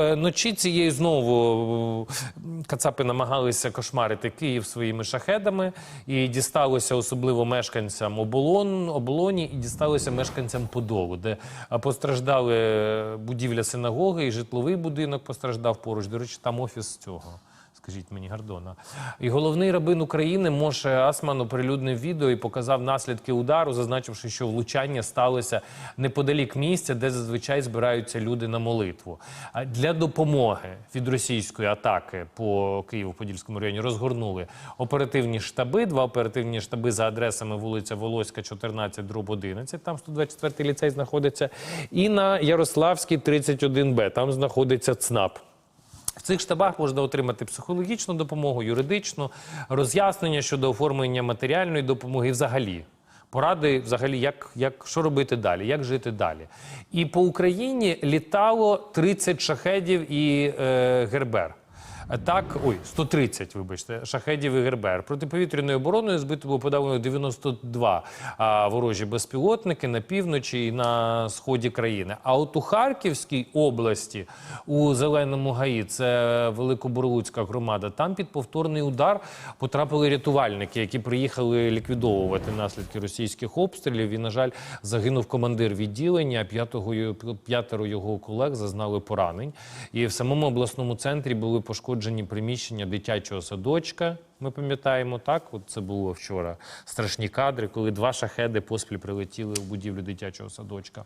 Е, Ночі цієї знову е, кацапи намагалися кошмарити Київ своїми шахедами, і дісталося особливо мешканцям оболон, оболоні, і дісталося мешканцям Подолу, де е, постраждали будівля синагоги і житловий будинок постраждав поруч. До речі, там офіс цього. Скажіть мені, Гордона. І головний рабин України Моше Асман оприлюднив відео і показав наслідки удару, зазначивши, що влучання сталося неподалік місця, де зазвичай збираються люди на молитву. Для допомоги від російської атаки по Києво-Подільському районі розгорнули оперативні штаби. Два оперативні штаби за адресами вулиця Волоська, 14, дроб 11, там 124-й ліцей знаходиться, і на Ярославській, 31Б, там знаходиться ЦНАП. В цих штабах можна отримати психологічну допомогу, юридичну, роз'яснення щодо оформлення матеріальної допомоги взагалі. Поради, взагалі, як, як, що робити далі, як жити далі. І по Україні літало 30 шахедів і е, гербер. Так, ой, 130, вибачте, шахедів і гербер. Протиповітряною обороною збито було подавлено 92 а, ворожі безпілотники на півночі і на сході країни. А от у Харківській області, у Зеленому гаї, це Великобурлуцька громада, там під повторний удар потрапили рятувальники, які приїхали ліквідовувати наслідки російських обстрілів. І, на жаль, загинув командир відділення, п'ятого п'ятеро його колег зазнали поранень. І в самому обласному центрі були пошкоджені приміщення дитячого садочка. Ми пам'ятаємо так. От це було вчора страшні кадри, коли два шахеди поспіль прилетіли в будівлю дитячого садочка.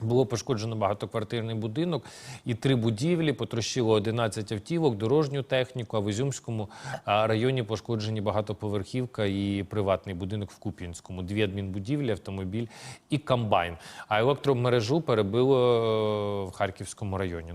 Було пошкоджено багатоквартирний будинок і три будівлі, потрощило 11 автівок, дорожню техніку, а в Ізюмському районі пошкоджені багатоповерхівка і приватний будинок в Куп'янському. Дві адмінбудівлі, автомобіль і комбайн. А електромережу перебило е, в Харківському районі.